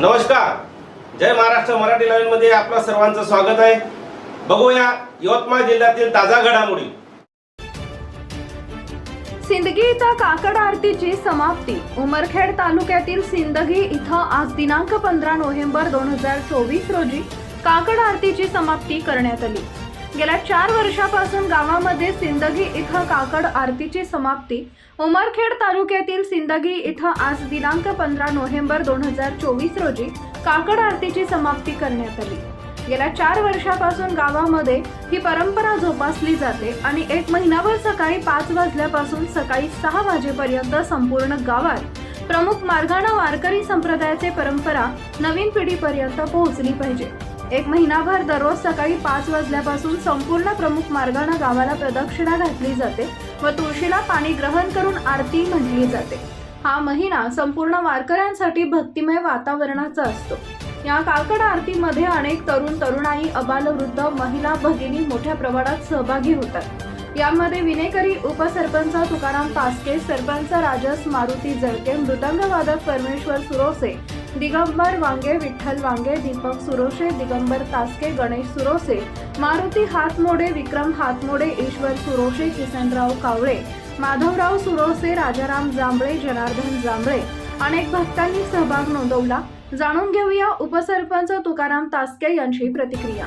नमस्कार. जय महाराष्ट्र मराठी लाईव्हमध्ये आपलं सर्वांचं स्वागत आहे. बघूया यवतमाळ जिल्ह्यातील ताजा घडामोडी. सिंदगी इथं काकड आरतीची समाप्ती. उमरखेड तालुक्यातील सिंदगी इथं आज दिनांक पंधरा नोव्हेंबर दोन हजार चोवीस रोजी काकड आरतीची समाप्ती करण्यात आली. गेल्या चार वर्षापासून गावामध्ये सिंदगी इथं काकड आरतीची समाप्ती. उमरखेड तालुक्यातील सिंदगी इथं आज दिनांक पंधरा नोव्हेंबर दोन हजार चोवीस रोजी काकड आरतीची समाप्ती करण्यात आली. गेल्या चार वर्षापासून गावामध्ये ही परंपरा जोपासली जाते आणि एक महिनाभर सकाळी पाच वाजल्यापासून सकाळी सहा वाजेपर्यंत संपूर्ण गावात प्रमुख मार्गाने वारकरी संप्रदायाचे परंपरा नवीन पिढीपर्यंत पोहोचली पाहिजे. एक महिनाभर दररोज सकाळी पाच वाजल्यापासून संपूर्ण प्रमुख मार्गाने गावाला प्रदक्षिणा घातली जाते व तुळशीला पाणी ग्रहण करून आरती म्हटली जाते. हा महिना संपूर्ण वारकऱ्यांसाठी भक्तिमय वातावरणाचा असतो. या काकड आरतीमध्ये अनेक तरुण तरुणाई अबालवृद्ध महिला भगिनी मोठ्या प्रमाणात सहभागी होतात. यामध्ये विनेकरी उपसरपंच तुकाराम पासके सरपंच राजस मारुती जळके मृदंगवादक परमेश्वर सुरोसे दिगंबर वांगे विठ्ठल वांगे दीपक सुरोशे दिगंबर तास्के गणेश सुरोसे मारुती हातमोडे विक्रम हातमोडे ईश्वर सुरोशे किसनराव कावळे माधवराव सुरोसे राजाराम जांभळे जनार्दन जांभळे अनेक भक्तांनी सहभाग नोंदवला जाणून घेऊया उपसरपंच तुकाराम तास्के यांची प्रतिक्रिया